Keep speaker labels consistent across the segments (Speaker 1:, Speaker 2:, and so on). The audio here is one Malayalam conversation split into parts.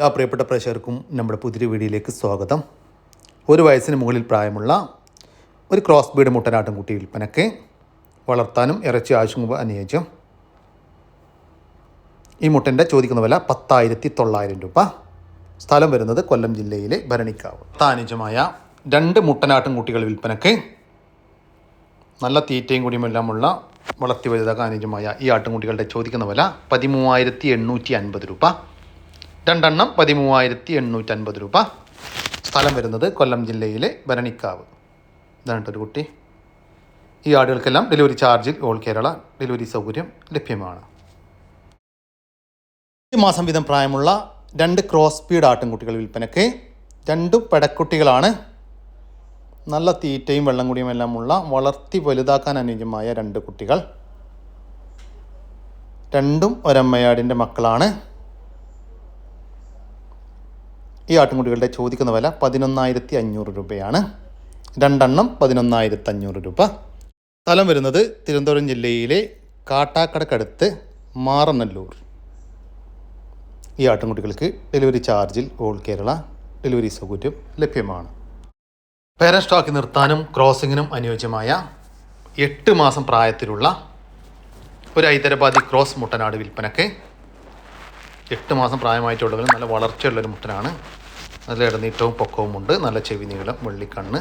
Speaker 1: എല്ലാ പ്രിയപ്പെട്ട പ്രേക്ഷകർക്കും നമ്മുടെ പുതിയ വീഡിയോയിലേക്ക് സ്വാഗതം. ഒരു വയസ്സിന് മുകളിൽ പ്രായമുള്ള ഒരു ക്രോസ് ബീഡ് മുട്ടനാട്ടും കുട്ടി വിൽപ്പനയ്ക്ക് വളർത്താനും ഇറച്ചി ആവശ്യം അനുയോജ്യം. ഈ മുട്ടന്റെ ചോദിക്കുന്ന വില പത്തായിരത്തി തൊള്ളായിരം രൂപ. സ്ഥലം വരുന്നത് കൊല്ലം ജില്ലയിലെ ഭരണിക്കാവ്. താനുജമായ രണ്ട് മുട്ടനാട്ടും കുട്ടികൾ വിൽപ്പനയ്ക്ക് നല്ല തീറ്റയും കുടിയുമെല്ലാമുള്ള വളർത്തി വലുതാക്കാൻ അനുയോജ്യമായ ഈ ആട്ടുംകുട്ടികളുടെ ചോദിക്കുന്ന വില പതിമൂവായിരത്തി എണ്ണൂറ്റി അൻപത് രൂപ. രണ്ടെണ്ണം പതിമൂവായിരത്തി എണ്ണൂറ്റി അൻപത് രൂപ. സ്ഥലം വരുന്നത് കൊല്ലം ജില്ലയിലെ ഭരണിക്കാവ്. ഇതാണ് ഒരു കുട്ടി. ഈ ആടുകൾക്കെല്ലാം ഡെലിവറി ചാർജിൽ ഓൾ കേരള ഡെലിവറി സൗകര്യം ലഭ്യമാണ്. ഈ മാസം വീതം പ്രായമുള്ള രണ്ട് ക്രോസ് സ്പീഡ് ആട്ടിൻകുട്ടികൾ വിൽപ്പനയ്ക്ക് രണ്ടും പെടക്കുട്ടികളാണ്. നല്ല തീറ്റയും വെള്ളം കുടിയും എല്ലാമുള്ള വളർത്തി വലുതാക്കാൻ അനുയോജ്യമായ രണ്ട് കുട്ടികൾ. രണ്ടും ഒരമ്മയാടിന്റെ മക്കളാണ്. ഈ ആട്ടിൻകുട്ടികളുടെ ചോദിക്കുന്ന വില പതിനൊന്നായിരത്തി അഞ്ഞൂറ് രൂപയാണ്. രണ്ടെണ്ണം പതിനൊന്നായിരത്തി അഞ്ഞൂറ് രൂപ. സ്ഥലം വരുന്നത് തിരുവനന്തപുരം ജില്ലയിലെ കാട്ടാക്കടക്കടുത്ത് മാറനല്ലൂർ. ഈ ആട്ടിൻകുട്ടികൾക്ക് ഡെലിവറി ചാർജിൽ ഓൾ കേരള ഡെലിവറി സൗകര്യം ലഭ്യമാണ്. പേരൻ സ്റ്റോക്ക് നിർത്താനും ക്രോസിങ്ങിനും അനുയോജ്യമായ എട്ട് മാസം പ്രായത്തിലുള്ള ഒരു ഹൈദരാബാദി ക്രോസ് മുട്ടനാട് വിൽപ്പനക്ക് എട്ട് മാസം പ്രായമായിട്ടുള്ളവരും നല്ല വളർച്ചയുള്ളൊരു മുട്ടനാണ്. നല്ല ഇടനീട്ടവും പൊക്കവും ഉണ്ട്. നല്ല ചെവി നീളം വെള്ളിക്കണ്ണ്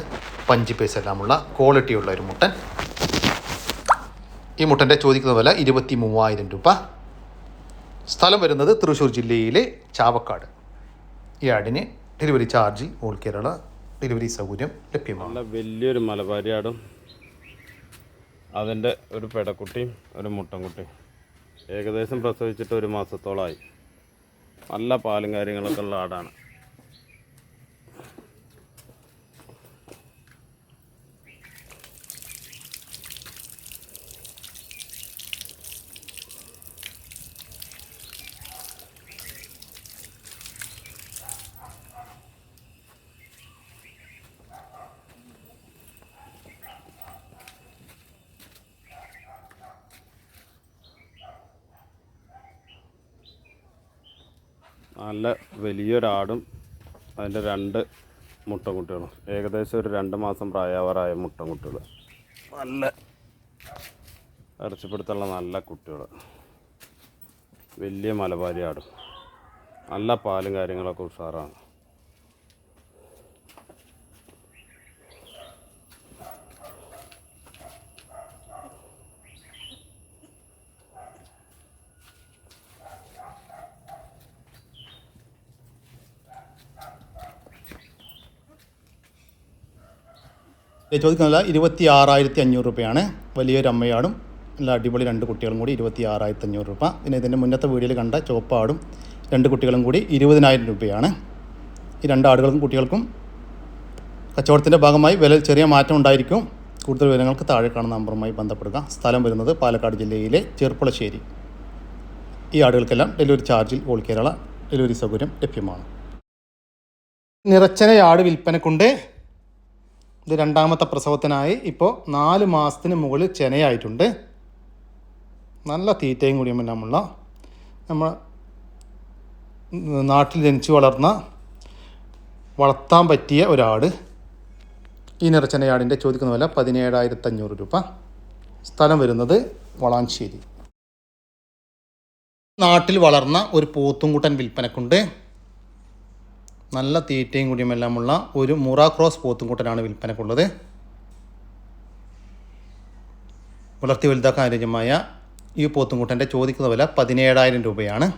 Speaker 1: പഞ്ച് പേസ് എല്ലാമുള്ള ക്വാളിറ്റിയുള്ള ഒരു മുട്ടൻ. ഈ മുട്ടന്റെ ചോദിക്കുന്ന വില ഇരുപത്തി മൂവായിരം രൂപ. സ്ഥലം വരുന്നത് തൃശ്ശൂർ ജില്ലയിലെ ചാവക്കാട്. ഈ ആടിന് delivery charge all Kerala delivery സൗകര്യം ലഭ്യമാണ്.
Speaker 2: നല്ല വലിയൊരു മലബാരിയാടും അതിന്റെ ഒരു പെടക്കുട്ടിയും ഒരു മുട്ടൻകുട്ടിയും. ഏകദേശം പ്രസവിച്ചിട്ട് ഒരു മാസത്തോളമായി നല്ല പാലും കാര്യങ്ങളൊക്കെ ഉള്ള ആടാണ്. നല്ല വലിയൊരാടും അതിന്റെ രണ്ട് മുട്ടൻകുട്ടികളും. ഏകദേശം ഒരു രണ്ട് മാസം പ്രായവരായ മുട്ടൻകുട്ടികൾ. നല്ല ഇറച്ചിപ്പെടുത്തുള്ള നല്ല കുട്ടികൾ. വലിയ മലബാരി ആടും. നല്ല പാലും കാര്യങ്ങളൊക്കെ ഉഷാറാണ്.
Speaker 1: ഇത് ചോദിക്കുന്നത് ഇരുപത്തി ആറായിരത്തി അഞ്ഞൂറ് രൂപയാണ്. വലിയൊരു അമ്മയാടും നല്ല അടിപൊളി രണ്ട് കുട്ടികളും കൂടി ഇരുപത്തി ആറായിരത്തി അഞ്ഞൂറ് രൂപ. പിന്നെ ഇതിന്റെ മുന്നത്തെ വീഡിയോയിൽ കണ്ട ചുവപ്പാടും രണ്ട് കുട്ടികളും കൂടി ഇരുപതിനായിരം രൂപയാണ്. ഈ രണ്ട് ആടുകൾക്കും കുട്ടികൾക്കും കച്ചവടത്തിന്റെ ഭാഗമായി വില ചെറിയ മാറ്റം ഉണ്ടായിരിക്കും. കൂടുതൽ വിവരങ്ങൾക്ക് താഴെ കാണുന്ന നമ്പറുമായി ബന്ധപ്പെടുക. സ്ഥലം വരുന്നത് പാലക്കാട് ജില്ലയിലെ ചെറുപ്പുളശ്ശേരി ഈ ആടുകൾക്കെല്ലാം ഡെലിവറി ചാർജിൽ ഓൾ കേരള ഡെലിവറി സൗകര്യം ലഭ്യമാണ്. നിറച്ചനയാട് വിൽപ്പനക്കുണ്ട്. ഇത് രണ്ടാമത്തെ പ്രസവത്തിനായി ഇപ്പോൾ നാല് മാസത്തിന് മുകളിൽ ചെനയായിട്ടുണ്ട്. നല്ല തീറ്റയും കൂടിയും എല്ലാമുള്ള നമ്മൾ നാട്ടിൽ ജനിച്ച് വളർന്ന വളർത്താൻ പറ്റിയ ഒരാട്. ഈ നിറച്ചനയാടിന്റെ ചോദിക്കുന്ന വില പതിനേഴായിരത്തി അഞ്ഞൂറ് രൂപ. സ്ഥലം വരുന്നത് വളാഞ്ചേരി. നാട്ടിൽ വളർന്ന ഒരു പോത്തുംകുട്ടൻ വിൽപ്പനക്കുണ്ട്. നല്ല തീറ്റയും കൂടിയും എല്ലാമുള്ള ഒരു മുറ ക്രോസ് പോത്തുംകുട്ടനാണ് വിൽപ്പനക്കുള്ളത്. വളർത്തി വലുതാക്കാൻ അനുയോജ്യമായ ഈ പോത്തുംകൂട്ടന്റെ ചോദിക്കുന്ന വില പതിനേഴായിരം രൂപയാണ്.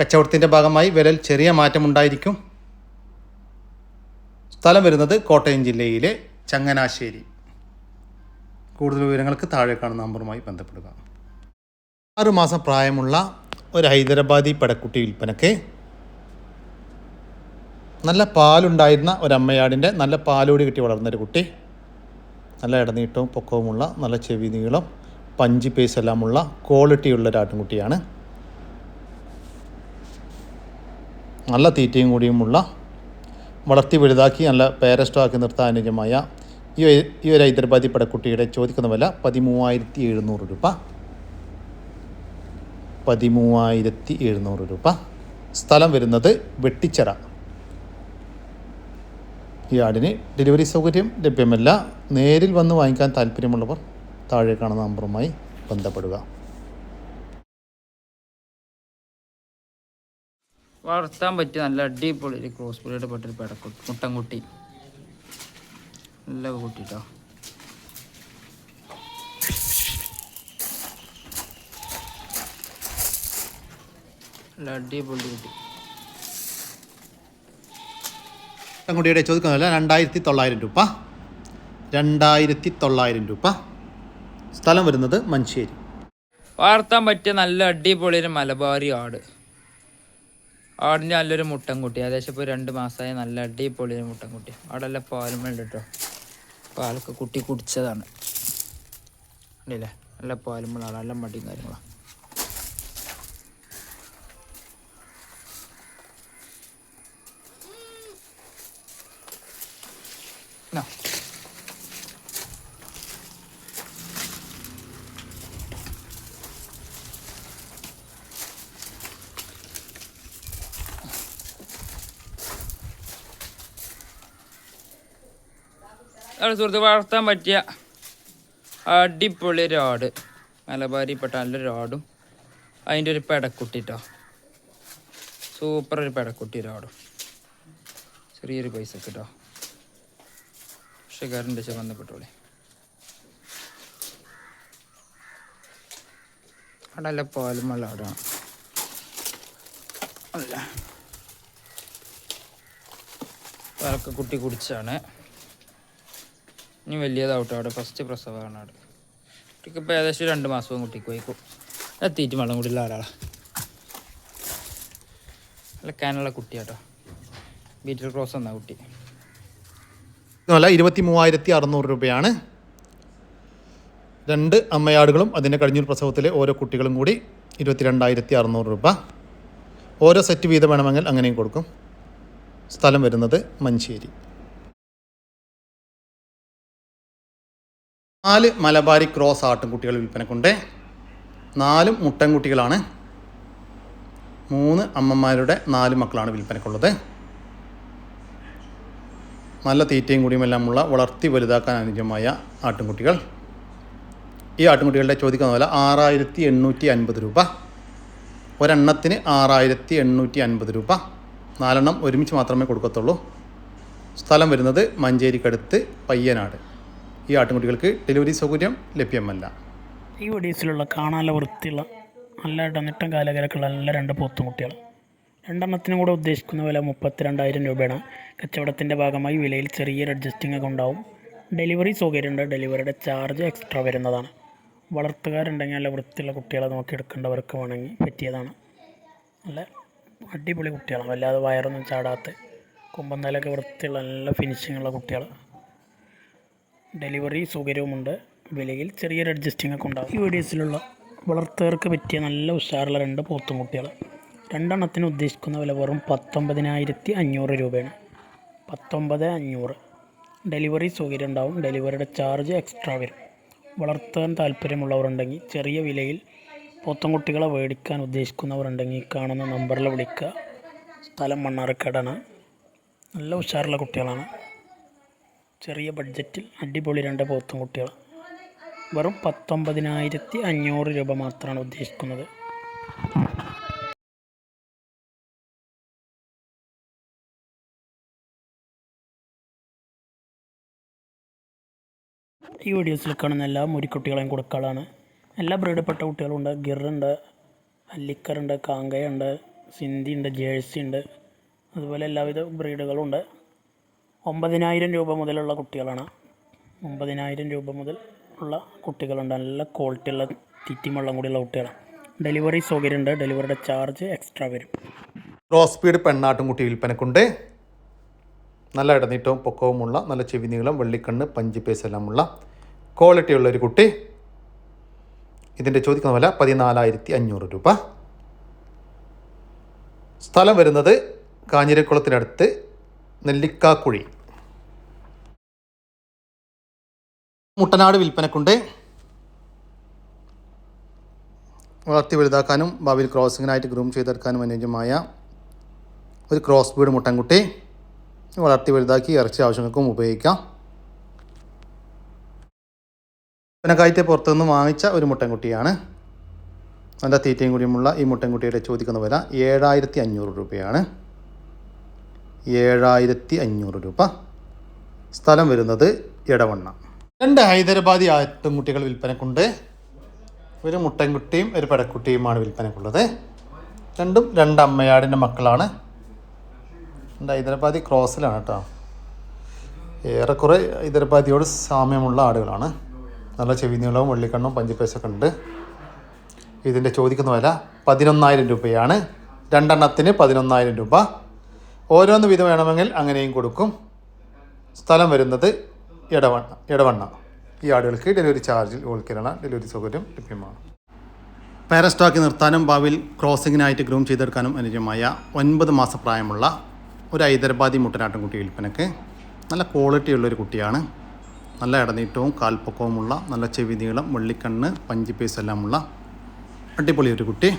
Speaker 1: കച്ചവടത്തിന്റെ ഭാഗമായി വിലയിൽ ചെറിയ മാറ്റമുണ്ടായിരിക്കും സ്ഥലം വരുന്നത് കോട്ടയം ജില്ലയിലെ ചങ്ങനാശ്ശേരി. കൂടുതൽ വിവരങ്ങൾക്ക് താഴെ കാണുന്ന നമ്പറുമായി ബന്ധപ്പെടുക. ആറുമാസം പ്രായമുള്ള ഒരു ഹൈദരാബാദി പടക്കുട്ടി വിൽപ്പനയ്ക്ക് നല്ല പാലുണ്ടായിരുന്ന ഒരമ്മയാടിന്റെ നല്ല പാലോടി കിട്ടി വളർന്നൊരു കുട്ടി. നല്ല ഇടനീട്ടവും പൊക്കവുമുള്ള നല്ല ചെവി നീളം പഞ്ചി പേസ് എല്ലാമുള്ള ക്വാളിറ്റിയുള്ള ഒരു നല്ല തീറ്റയും കൂടിയുമുള്ള വളർത്തി വലുതാക്കി നല്ല പേരസ്റ്റോക്കി നിർത്താൻ അനുജമായ ഈ ഈ ഒരു ഹൈദരാബാദി പടക്കുട്ടിയുടെ ചോദിക്കുന്ന വില പതിമൂവായിരത്തി എഴുന്നൂറ് രൂപ. പതിമൂവായിരത്തി എഴുന്നൂറ് രൂപ. സ്ഥലം വരുന്നത് വെട്ടിച്ചിറ. ഈ ആടിന് ഡെലിവറി സൗകര്യം ലഭ്യമല്ല. നേരിൽ വന്ന് വാങ്ങിക്കാൻ താല്പര്യമുള്ളവർ താഴെ കാണുന്ന നമ്പറുമായി ബന്ധപ്പെടുക.
Speaker 3: വളർത്താൻ പറ്റിയ നല്ല അടിപൊളി ഒരു ക്രോസ് ബ്രീഡ് പെട്ടൊരു പെടക്കുട്ടി മുട്ടൻകുട്ടി. നല്ല കുട്ടി കേട്ടോ നല്ല അടിപൊളി കുട്ടി.
Speaker 1: മുട്ടൻകുട്ടിയുടെ ചോദിക്കുന്നതല്ല രണ്ടായിരത്തി തൊള്ളായിരം രൂപ. രണ്ടായിരത്തി തൊള്ളായിരം രൂപ. സ്ഥലം വരുന്നത് മഞ്ചേരി.
Speaker 3: വളർത്താൻ പറ്റിയ നല്ല അടിപൊളി ഒരു മലബാറി ആട്. ആടിന്റെ നല്ലൊരു മുട്ടൻകുട്ടി. ഏകദേശം ഇപ്പോൾ രണ്ട് മാസമായി നല്ല അടിപൊളി ഒരു മുട്ടൻകുട്ടി. ആടെല്ലാം പാലും വേണ്ട കേട്ടോ പാലൊക്കെ കുട്ടി കുടിച്ചതാണ്. അല്ലേ നല്ല പാലും വേണം നല്ല മടിയും കാര്യങ്ങളാണ് സുഹൃത്ത് വളർത്താൻ പറ്റിയ അടിപൊളി രാട്. മലബാരിപ്പെട്ട നല്ല രാടും. അതിന്റെ ഒരു പെടക്കുട്ടി കേട്ടോ സൂപ്പർ ഒരു പെടക്കുട്ടി ഒരു ആടും ചെറിയൊരു പൈസ കേട്ടോ ഷുഗറിന്റെ വെച്ചാൽ ബന്ധപ്പെട്ടോളെ അവിടെ പാലും വെള്ളം അവിടെയാണ് അല്ല കുട്ടി കുടിച്ചാണ്. ഇനി വലിയ ഡൗട്ട് അവിടെ. ഫസ്റ്റ് പ്രസവമാണ് അവിടെ. കുട്ടിക്ക് ഇപ്പോൾ ഏകദേശം രണ്ട് മാസവും കുട്ടിക്ക് പോയിക്കും എത്തിയിട്ട് വെള്ളം കൂടിയുള്ള ഒരാളാണ് കാനുള്ള കുട്ടിയാട്ടോ. ബീറ്റൽ ക്രോസ് എന്നാ കുട്ടി.
Speaker 1: അല്ല ഇരുപത്തി മൂവായിരത്തി അറുന്നൂറ് രൂപയാണ്. രണ്ട് അമ്മയാടുകളും അതിന്റെ കഴിഞ്ഞൊരു പ്രസവത്തിലെ ഓരോ കുട്ടികളും കൂടി ഇരുപത്തി രണ്ടായിരത്തി അറുന്നൂറ് രൂപ. ഓരോ സെറ്റ് വീതം വേണമെങ്കിൽ അങ്ങനെയും കൊടുക്കും. സ്ഥലം വരുന്നത് മഞ്ചേരി. നാല് മലബാരി ക്രോസ് ആട്ടുംകുട്ടികൾ വിൽപ്പനക്കുണ്ട്. നാലും മുട്ടൻകുട്ടികളാണ് മൂന്ന് അമ്മമാരുടെ നാല് മക്കളാണ് വിൽപ്പനക്കുള്ളത്. നല്ല തീറ്റയും കൂടിയുമെല്ലാമുള്ള വളർത്തി വലുതാക്കാൻ അനുയോജ്യമായ ആട്ടിൻകുട്ടികൾ ഈ ആട്ടിൻകുട്ടികളുടെ ചോദിക്കുന്ന വില ആറായിരത്തി എണ്ണൂറ്റി അൻപത് രൂപ. ഒരെണ്ണത്തിന് ആറായിരത്തി എണ്ണൂറ്റി അൻപത് രൂപ. നാലെണ്ണം ഒരുമിച്ച് മാത്രമേ കൊടുക്കത്തുള്ളൂ. സ്ഥലം വരുന്നത് മഞ്ചേരിക്കടുത്ത് പയ്യനാട്. ഈ ആട്ടുംകുട്ടികൾക്ക് ഡെലിവറി സൗകര്യം ലഭ്യമല്ല.
Speaker 4: ഈ ഒഡീസിലുള്ള കാണാനുള്ള വൃത്തിയുള്ള നല്ല ഇടനിട്ടം കാലകരക്കുള്ള നല്ല രണ്ട് പോത്തുംകുട്ടികൾ രണ്ടെണ്ണത്തിനും കൂടെ ഉദ്ദേശിക്കുന്ന വില മുപ്പത്തിരണ്ടായിരം രൂപയാണ്. കച്ചവടത്തിന്റെ ഭാഗമായി വിലയിൽ ചെറിയൊരു അഡ്ജസ്റ്റിംഗ് ഒക്കെ ഉണ്ടാവും. ഡെലിവറി സൗകര്യമുണ്ട്. ഡെലിവറിയുടെ ചാർജ് എക്സ്ട്രാ വരുന്നതാണ്. വളർത്തുകാരുണ്ടെങ്കിൽ നല്ല വൃത്തിയുള്ള കുട്ടികളെ നോക്കി നോക്കിയെടുക്കേണ്ടവർക്ക് വേണമെങ്കിൽ പറ്റിയതാണ്. നല്ല അടിപൊളി കുട്ടികളാണ്. വല്ലാതെ വയറൊന്നും ചാടാത്ത കുമ്പന്തലൊക്കെ വൃത്തിയുള്ള നല്ല ഫിനിഷിങ്ങുള്ള കുട്ടികൾ ഡെലിവറി സൗകര്യവുമുണ്ട്. വിലയിൽ ചെറിയൊരു അഡ്ജസ്റ്റിംഗ് ഒക്കെ ഉണ്ടാകും ഈ വീഡിയോസിലുള്ള വളർത്തുകാർക്ക് പറ്റിയ നല്ല ഉഷാറുള്ള രണ്ട് പോത്തും കുട്ടികൾ രണ്ടെണ്ണത്തിന് ഉദ്ദേശിക്കുന്ന വില വെറും പത്തൊമ്പതിനായിരത്തി അഞ്ഞൂറ് രൂപയാണ്. പത്തൊമ്പത് അഞ്ഞൂറ്. ഡെലിവറി സൗകര്യം ഉണ്ടാവും. ഡെലിവറിയുടെ ചാർജ് എക്സ്ട്രാ വരും. വളർത്താൻ താല്പര്യമുള്ളവരുണ്ടെങ്കിൽ ചെറിയ വിലയിൽ പോത്തൻകുട്ടികളെ മേടിക്കാൻ ഉദ്ദേശിക്കുന്നവരുണ്ടെങ്കിൽ കാണുന്ന നമ്പറിൽ വിളിക്കുക. സ്ഥലം മണ്ണാർക്കാടാണ്. നല്ല ഉഷാറുള്ള കുട്ടികളാണ്. ചെറിയ ബഡ്ജറ്റിൽ അടിപൊളി രണ്ട് പോത്തും കുട്ടികൾ വെറും പത്തൊമ്പതിനായിരത്തി അഞ്ഞൂറ് രൂപ മാത്രമാണ് ഉദ്ദേശിക്കുന്നത്. ഈ വീഡിയോസിൽ കാണുന്ന എല്ലാ മുരിക്കുട്ടികളെയും കൊടുക്കാളാണ്. എല്ലാ ബ്രീഡപ്പെട്ട കുട്ടികളുണ്ട്. ഗിറുണ്ട് അല്ലിക്കറുണ്ട് കാങ്കയുണ്ട് സിന്ധി ഉണ്ട് ജേഴ്സി ഉണ്ട് അതുപോലെ എല്ലാവിധ ബ്രീഡുകളും ഉണ്ട് ഒമ്പതിനായിരം രൂപ മുതലുള്ള കുട്ടികളാണ്. ഒമ്പതിനായിരം രൂപ മുതൽ ഉള്ള കുട്ടികളുണ്ട്. നല്ല ക്വാളിറ്റി ഉള്ള തീറ്റയും വെള്ളം കൂടിയുള്ള കുട്ടികളാണ്. ഡെലിവറി സൗകര്യമുണ്ട്. ഡെലിവറിയുടെ ചാർജ് എക്സ്ട്രാ വരും.
Speaker 1: ക്രോസ് സ്പീഡ് പെണ്ണാട്ടുംകുട്ടി വിൽപ്പനക്കുണ്ട്. നല്ല ഇടനീട്ടവും പൊക്കവുമുള്ള നല്ല ചെവി നീളം വെള്ളിക്കണ്ണ് പഞ്ച് ക്വാളിറ്റി ക്വാളിറ്റിയുള്ള ഒരു കുട്ടി. ഇതിന്റെ ചോദിക്കുന്ന വില പതിനാലായിരത്തി അഞ്ഞൂറ് രൂപ. സ്ഥലം വരുന്നത് കാഞ്ഞിരക്കുളത്തിനടുത്ത് നെല്ലിക്കാക്കുഴി. മുട്ടനാട് വിൽപ്പനക്കുണ്ട്. വളർത്തി വലുതാക്കാനും ഭാവിയിൽ ക്രോസിങ്ങിനായിട്ട് ഗ്രൂം ചെയ്തെടുക്കാനും അനുയോജ്യമായ ഒരു ക്രോസ് ബീഡ് മുട്ടൻകുട്ടി. വളർത്തി വലുതാക്കി ഇറച്ചി ആവശ്യങ്ങൾക്കും ഉപയോഗിക്കാം. വിൽപ്പനക്കായിട്ട് പുറത്തുനിന്ന് വാങ്ങിച്ച ഒരു മുട്ടൻകുട്ടിയാണ്. നല്ല തീറ്റയും കൂടിയുമുള്ള ഈ മുട്ടൻകുട്ടിയുടെ ചോദിക്കുന്ന വില ഏഴായിരത്തി അഞ്ഞൂറ് രൂപയാണ്. ഏഴായിരത്തി അഞ്ഞൂറ് രൂപ. സ്ഥലം വരുന്നത് ഇടവണ്ണ രണ്ട് ഹൈദരാബാദി ആട്ടുംകുട്ടികൾ വിൽപ്പനക്കുണ്ട്. ഒരു മുട്ടൻകുട്ടിയും ഒരു പെടക്കുട്ടിയുമാണ് വിൽപ്പനക്കുള്ളത്. രണ്ടും രണ്ട് അമ്മയാടിന്റെ മക്കളാണ്. രണ്ട് ഹൈദരാബാദി ക്രോസിലാണ് കേട്ടോ. ഏറെക്കുറെ ഹൈദരാബാദിയോട് സാമ്യമുള്ള ആടുകളാണ്. നല്ല ചെവി നീളവും വെള്ളിക്കണ്ണും പഞ്ചിപ്പേസൊക്കെ ഉണ്ട്. ഇതിന്റെ ചോദിക്കുന്ന വില പതിനൊന്നായിരം രൂപയാണ്. രണ്ടെണ്ണത്തിന് പതിനൊന്നായിരം രൂപ. ഓരോന്ന് വീതം വേണമെങ്കിൽ അങ്ങനെയും കൊടുക്കും. സ്ഥലം വരുന്നത് ഇടവണ്ണ ഇടവണ്ണ. ഈ ആടുകൾക്ക് ഡെലിവറി ചാർജിൽ ഓൾക്കിരണ ഡെലിവറി സൗകര്യം ലഭ്യമാണ്. പാരസ്റ്റോക്കി നിർത്താനും ഭാവിയിൽ ക്രോസിങ്ങിനായിട്ട് ഗ്രൂം ചെയ്തെടുക്കാനും അനുയോജ്യമായ ഒൻപത് മാസ പ്രായമുള്ള ഒരു ഹൈദരാബാദി മുട്ടനാട്ടിൻകുട്ടി വിൽപ്പനക്ക് നല്ല ക്വാളിറ്റി ഉള്ളൊരു കുട്ടിയാണ്. നല്ല ഇടനീട്ടവും കാൽപ്പൊക്കവുമുള്ള നല്ല ചെവി നീളം വെള്ളിക്കണ്ണ് പീസ് എല്ലാമുള്ള അടിപൊളി ഒരു കുട്ടി.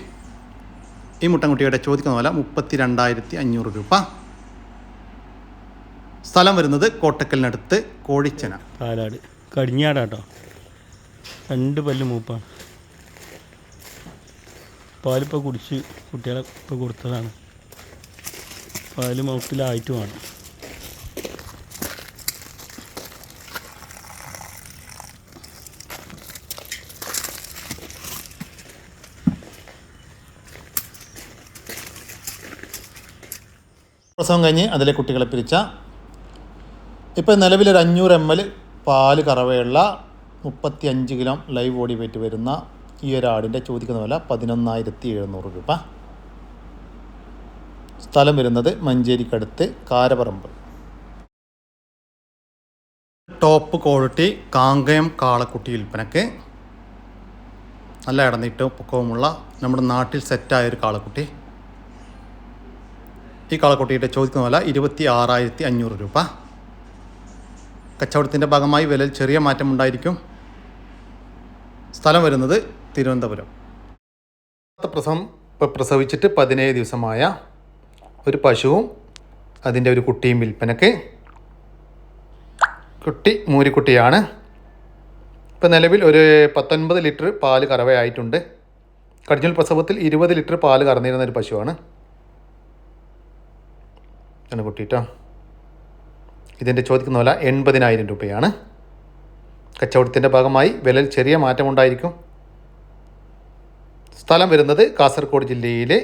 Speaker 1: ഈ മുട്ടൻകുട്ടിയുടെ ചോദിക്കുന്ന വില മുപ്പത്തി രണ്ടായിരത്തി അഞ്ഞൂറ് രൂപ. സ്ഥലം വരുന്നത് കോട്ടക്കലിനടുത്ത് കോഴിച്ചന.
Speaker 5: പാലാട്. കടിഞ്ഞാടാട്ടോ. രണ്ട് പല്ല് മൂപ്പാണ്. പാലിപ്പോൾ കുടിച്ച് കുട്ടികളെ ഇപ്പോൾ കൊടുത്തതാണ്. പാൽ മൗത്തിലായിട്ടുമാണ്
Speaker 1: പ്രസവം കഴിഞ്ഞ് അതിലെ കുട്ടികളെ പിരിച്ച ഇപ്പോൾ നിലവിലൊരു അഞ്ഞൂറ് എം എൽ പാൽ കറവയുള്ള മുപ്പത്തി അഞ്ച് കിലോ ലൈവ് ബോഡി വെയിറ്റ് വരുന്ന ഈ ഒരു ആടിന്റെ ചോദിക്കുന്ന വില പതിനൊന്നായിരത്തി എഴുന്നൂറ് രൂപ. സ്ഥലം വരുന്നത് മഞ്ചേരിക്കടുത്ത് കാരപറമ്പ്. ടോപ്പ് ക്വാളിറ്റി കാങ്കയം കാളക്കുട്ടി വിൽപ്പനക്ക് നല്ല ഇടനീട്ടവും പൊക്കവുമുള്ള നമ്മുടെ നാട്ടിൽ സെറ്റായ ഒരു കാളക്കുട്ടി. ഈ കാളക്കുട്ടിയുടെ ചോദിക്കുന്ന വില ഇരുപത്തി ആറായിരത്തി അഞ്ഞൂറ് രൂപ. കച്ചവടത്തിന്റെ ഭാഗമായി വിലയിൽ ചെറിയ മാറ്റമുണ്ടായിരിക്കും സ്ഥലം വരുന്നത് തിരുവനന്തപുരം. പ്രസവം പ്രസവിച്ചിട്ട് പതിനേഴ് ദിവസമായ ഒരു പശുവും അതിന്റെ ഒരു കുട്ടിയും വിൽപ്പനക്ക് കുട്ടി മൂരിക്കുട്ടിയാണ്. ഇപ്പോൾ നിലവിൽ ഒരു പത്തൊൻപത് ലിറ്റർ പാൽ കറവയായിട്ടുണ്ട്. കടിഞ്ഞൂൽ പ്രസവത്തിൽ ഇരുപത് ലിറ്റർ പാൽ കറന്നിരുന്ന ഒരു പശുവാണ്. കുട്ടിട്ടോ ഇതിന്റെ ചോദിക്കുന്ന വില എൺപതിനായിരം രൂപയാണ്. കച്ചവടത്തിന്റെ ഭാഗമായി വിലയിൽ ചെറിയ മാറ്റമുണ്ടായിരിക്കും സ്ഥലം വരുന്നത് കാസർഗോഡ് ജില്ലയിലെ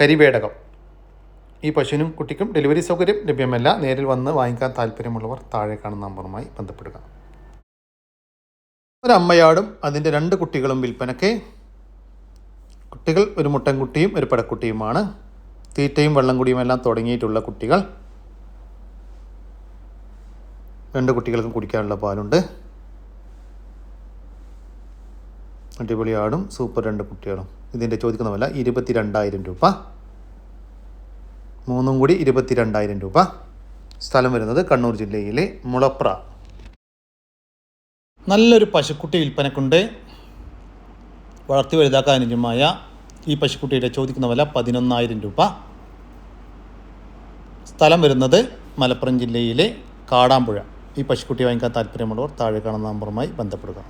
Speaker 1: കരിവേടകം. ഈ പശുവിനും കുട്ടിക്കും ഡെലിവറി സൗകര്യം ലഭ്യമല്ല. നേരിൽ വന്ന് വാങ്ങിക്കാൻ താല്പര്യമുള്ളവർ താഴെ കാണുന്ന നമ്പറുമായി ബന്ധപ്പെടുക. ഒരമ്മയാടും അതിന്റെ രണ്ട് കുട്ടികളും വിൽപ്പനയ്ക്ക്. കുട്ടികൾ ഒരു മുട്ടൻകുട്ടിയും ഒരു പടക്കുട്ടിയുമാണ്. തീറ്റയും വെള്ളം കുടിയുമെല്ലാം തുടങ്ങിയിട്ടുള്ള കുട്ടികൾ. രണ്ട് കുട്ടികൾക്കും കുടിക്കാനുള്ള പാലുണ്ട്. അടിപൊളി ആടും സൂപ്പർ രണ്ട് കുട്ടികളും. ഇതിന്റെ ചോദിക്കുന്ന വില ഇരുപത്തി രണ്ടായിരം രൂപ. മൂന്നും കൂടി ഇരുപത്തി രണ്ടായിരം രൂപ. സ്ഥലം വരുന്നത് കണ്ണൂർ ജില്ലയിലെ മുളപ്ര. നല്ലൊരു പശുക്കുട്ടി വിൽപ്പനക്കുണ്ട്. വളർത്തി വലുതാക്കാൻ അനുജമായ ഈ പശുക്കുട്ടിയുടെ ചോദിക്കുന്ന വില പതിനൊന്നായിരം രൂപ. സ്ഥലം വരുന്നത് മലപ്പുറം ജില്ലയിലെ കാടാമ്പുഴ. ഈ പശുക്കുട്ടി വാങ്ങിക്കാൻ താല്പര്യമുള്ളവർ താഴെ കാണുന്ന നമ്പറുമായി ബന്ധപ്പെടുക.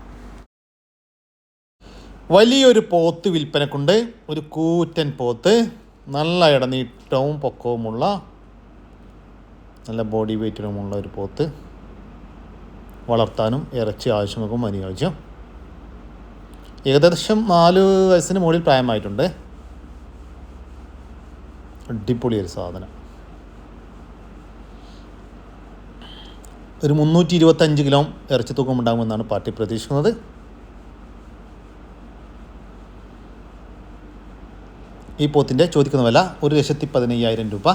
Speaker 1: വലിയൊരു പോത്ത് വിൽപ്പനക്കുണ്ട്. ഒരു കൂറ്റൻ പോത്ത്. നല്ല ഇടനീട്ടവും പൊക്കവുമുള്ള നല്ല ബോഡി വെയ്റ്റിലുമുള്ള ഒരു പോത്ത്. വളർത്താനും ഇറച്ചി ആവശ്യങ്ങൾക്കും അനുയോജ്യം. ഏകദേശം നാല് വയസ്സിന് മുകളിൽ പ്രായമായിട്ടുണ്ട്. അടിപൊളി ഒരു സാധനം. ഒരു മുന്നൂറ്റി ഇരുപത്തഞ്ച് കിലോ ഇറച്ചി തൂക്കം ഉണ്ടാകുമെന്നാണ് പാർട്ടി പ്രതീക്ഷിക്കുന്നത്. ഈ പോത്തിന്റെ ചോദിക്കുന്ന വില ഒരു ലക്ഷത്തി പതിനയ്യായിരം രൂപ.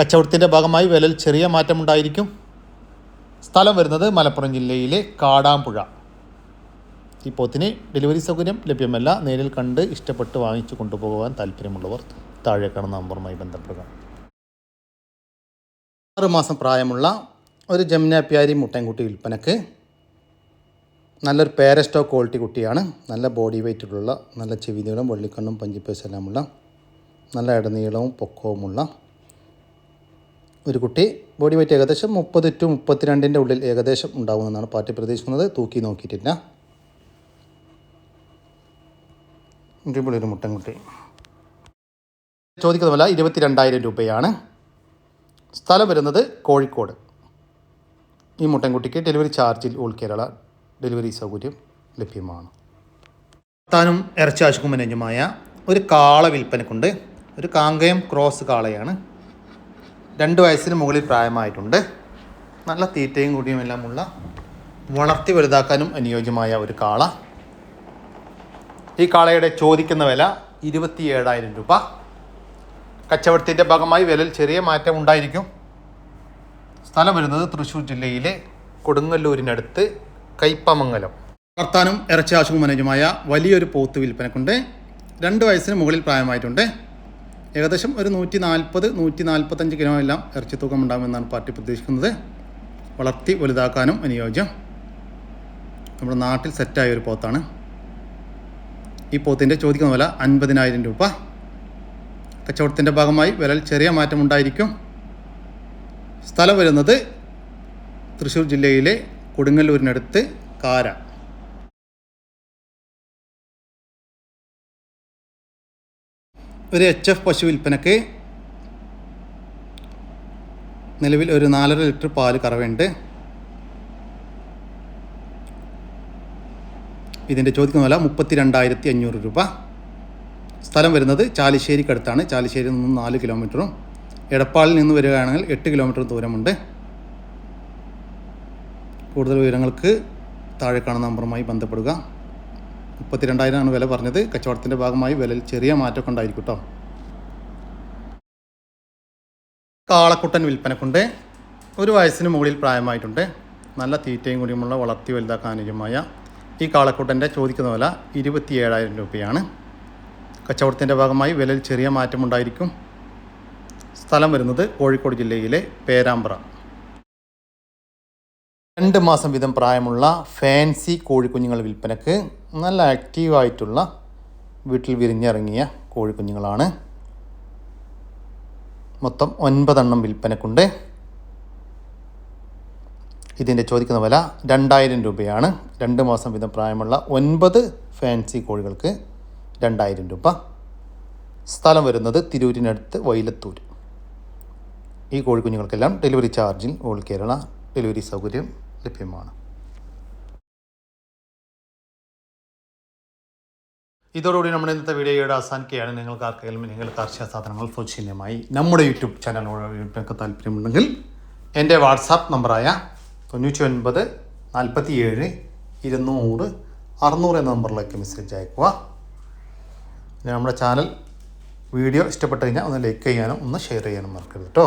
Speaker 1: കച്ചവടത്തിന്റെ ഭാഗമായി വിലയിൽ ചെറിയ മാറ്റമുണ്ടായിരിക്കും. സ്ഥലം വരുന്നത് മലപ്പുറം ജില്ലയിലെ കാടാമ്പുഴ. ഈ പോത്തിന് ഡെലിവറി സൗകര്യം ലഭ്യമല്ല. നേരിൽ കണ്ട് ഇഷ്ടപ്പെട്ട് വാങ്ങിച്ചു കൊണ്ടുപോകാൻ താല്പര്യമുള്ളവർ താഴെ കാണുന്ന നമ്പറുമായി ബന്ധപ്പെടുക. ആറ് മാസം പ്രായമുള്ള ഒരു ജമുനാപ്യാരി മുട്ടൻകുട്ടി വിൽപ്പനക്ക് നല്ലൊരു പേരസ്റ്റോ ക്വാളിറ്റി കുട്ടിയാണ്. നല്ല ബോഡി വെയ്റ്റിലുള്ള നല്ല ചെവി നീളം വെള്ളിക്കണ്ണും പഞ്ചിപ്പേസ് എല്ലാമുള്ള നല്ല ഇടനീളവും പൊക്കവുമുള്ള ഒരു കുട്ടി. ബോഡി വെയ്റ്റ് ഏകദേശം മുപ്പത് ടു മുപ്പത്തിരണ്ടിന്റെ ഉള്ളിൽ ഏകദേശം ഉണ്ടാകുമെന്നാണ് പാർട്ടി പ്രതീക്ഷിക്കുന്നത്. തൂക്കി നോക്കിയിട്ടില്ല. അടിപൊളി മുട്ടൻകുട്ടി. ചോദിക്കുന്നതുപോലെ ഇരുപത്തി രണ്ടായിരം രൂപയാണ്. സ്ഥലം വരുന്നത് കോഴിക്കോട്. ഈ മുട്ടൻകുട്ടിക്ക് ഡെലിവറി ചാർജിൽ ഓൾ കേരള ഡെലിവറി സൗകര്യം ലഭ്യമാണ്. താനും ഇറച്ചി ആശുക്കുമനഞ്ഞുമായ ഒരു കാള വിൽപ്പനക്കുണ്ട്. ഒരു കാങ്കയം ക്രോസ് കാളയാണ്. രണ്ട് വയസ്സിന് മുകളിൽ പ്രായമായിട്ടുണ്ട്. നല്ല തീറ്റയും കൂടിയും എല്ലാമുള്ള വളർത്തി വലുതാക്കാനും അനുയോജ്യമായ ഒരു കാള. ഈ കാളയുടെ ചോദിക്കുന്ന വില ഇരുപത്തി ഏഴായിരം രൂപ. കച്ചവടത്തിന്റെ ഭാഗമായി വിലയിൽ ചെറിയ മാറ്റം ഉണ്ടായിരിക്കും. സ്ഥലം വരുന്നത് തൃശ്ശൂർ ജില്ലയിലെ കൊടുങ്ങല്ലൂരിനടുത്ത് കൈപ്പമംഗലം. വർത്താനം ഇറച്ചി ആശുപത്രി മാനേജുമായ വലിയൊരു പോത്ത് വിൽപ്പനക്കുണ്ട്. രണ്ട് വയസ്സിന് മുകളിൽ പ്രായമായിട്ടുണ്ട്. ഏകദേശം ഒരു നൂറ്റി നാൽപ്പത് നൂറ്റി നാൽപ്പത്തഞ്ച് കിലോ എല്ലാം ഇറച്ചി തൂക്കം ഉണ്ടാകുമെന്നാണ് പാർട്ടി പ്രതീക്ഷിക്കുന്നത്. വളർത്തി വലുതാക്കാനും അനുയോജ്യം. നമ്മുടെ നാട്ടിൽ സെറ്റായ ഒരു പോത്താണ്. ഈ പോത്തിന്റെ ചോദിക്കുന്ന വില അൻപതിനായിരം രൂപ. കച്ചവടത്തിന്റെ ഭാഗമായി വിലയിൽ ചെറിയ മാറ്റമുണ്ടായിരിക്കും. സ്ഥലം വരുന്നത് തൃശ്ശൂർ ജില്ലയിലെ കൊടുങ്ങല്ലൂരിനടുത്ത് കാര. ഒരു എച്ച് എഫ് പശു വിൽപ്പനക്ക് നിലവിൽ ഒരു നാലര ലിറ്റർ പാൽ കറവയുണ്ട്. ഇതിന്റെ ചോദിക്കുന്ന വില മുപ്പത്തി രണ്ടായിരത്തി അഞ്ഞൂറ് രൂപ. സ്ഥലം വരുന്നത് ചാലിശ്ശേരിക്കടുത്താണ്. ചാലിശ്ശേരിയിൽ നിന്നും നാല് കിലോമീറ്ററും എടപ്പാളിൽ നിന്ന് വരികയാണെങ്കിൽ എട്ട് കിലോമീറ്റർ ദൂരമുണ്ട്. കൂടുതൽ വിവരങ്ങൾക്ക് താഴെ കാണുന്ന നമ്പറുമായി ബന്ധപ്പെടുക. മുപ്പത്തി രണ്ടായിരമാണ് വില പറഞ്ഞത്. കച്ചവടത്തിന്റെ ഭാഗമായി വിലയിൽ ചെറിയ മാറ്റമൊക്കെ ഉണ്ടായിരിക്കും കേട്ടോ കാളക്കുട്ടൻ വിൽപ്പനക്കുണ്ട്. ഒരു വയസ്സിന് മുകളിൽ പ്രായമായിട്ടുണ്ട്. നല്ല തീറ്റയും കൂടിയുമുള്ള വളർത്തി വലുതാക്കാൻ അനുയോജ്യമായ ഈ കാളക്കുട്ടന്റെ ചോദിക്കുന്ന വില ഇരുപത്തി ഏഴായിരം രൂപയാണ്. കച്ചവടത്തിന്റെ ഭാഗമായി വിലയിൽ ചെറിയ മാറ്റമുണ്ടായിരിക്കും. സ്ഥലം വരുന്നത് കോഴിക്കോട് ജില്ലയിലെ പേരാമ്പ്ര. രണ്ട് മാസം വീതം പ്രായമുള്ള ഫാൻസി കോഴിക്കുഞ്ഞുങ്ങൾ വിൽപ്പനക്ക് നല്ല ആക്റ്റീവായിട്ടുള്ള വീട്ടിൽ വിരിഞ്ഞിറങ്ങിയ കോഴിക്കുഞ്ഞുങ്ങളാണ്. മൊത്തം ഒൻപതെണ്ണം വിൽപ്പനക്കുണ്ട്. ഇതിന്റെ ചോദിക്കുന്ന വില രണ്ടായിരം രൂപയാണ്. രണ്ട് മാസം വീതം പ്രായമുള്ള ഒൻപത് ഫാൻസി കോഴികൾക്ക് രണ്ടായിരം രൂപ. സ്ഥലം വരുന്നത് തിരൂരിനടുത്ത് വൈലത്തൂർ ഈ കോഴിക്കുഞ്ഞുങ്ങൾക്കെല്ലാം ഡെലിവറി ചാർജിൽ ഓൾ കേരള ഡെലിവറി സൗകര്യം ലഭ്യമാണ്. ഇതോടുകൂടി നമ്മുടെ ഇന്നത്തെ വീഡിയോയുടെ അവസാനിക്കുകയാണ്. നിങ്ങൾക്ക് ആർക്കെങ്കിലും നിങ്ങൾ കാർഷിക സാധനങ്ങൾ സൗജന്യമായി നമ്മുടെ യൂട്യൂബ് ചാനലിനോട് നിങ്ങൾക്ക് താല്പര്യമുണ്ടെങ്കിൽ എന്റെ വാട്സാപ്പ് നമ്പറായ തൊണ്ണൂറ്റി ഒൻപത് നാൽപ്പത്തി ഏഴ് ഇരുന്നൂറ് അറുന്നൂറ് എന്ന നമ്പറിലേക്ക് മെസ്സേജ് അയക്കുക. നമ്മുടെ ചാനൽ വീഡിയോ ഇഷ്ടപ്പെട്ട് കഴിഞ്ഞാൽ ഒന്ന് ലൈക്ക് ചെയ്യാനും ഒന്ന് ഷെയർ ചെയ്യാനും മറക്കരുത് കേട്ടോ.